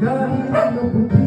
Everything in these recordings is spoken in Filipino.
Kahit mabuti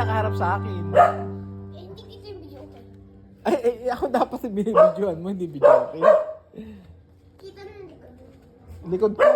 Nakaharap sa akin? Eh, hindi kita yung video ko. Ay, ay, ako dapat binibidyoan mo, hindi video okay? Kita na likod. Likod ko.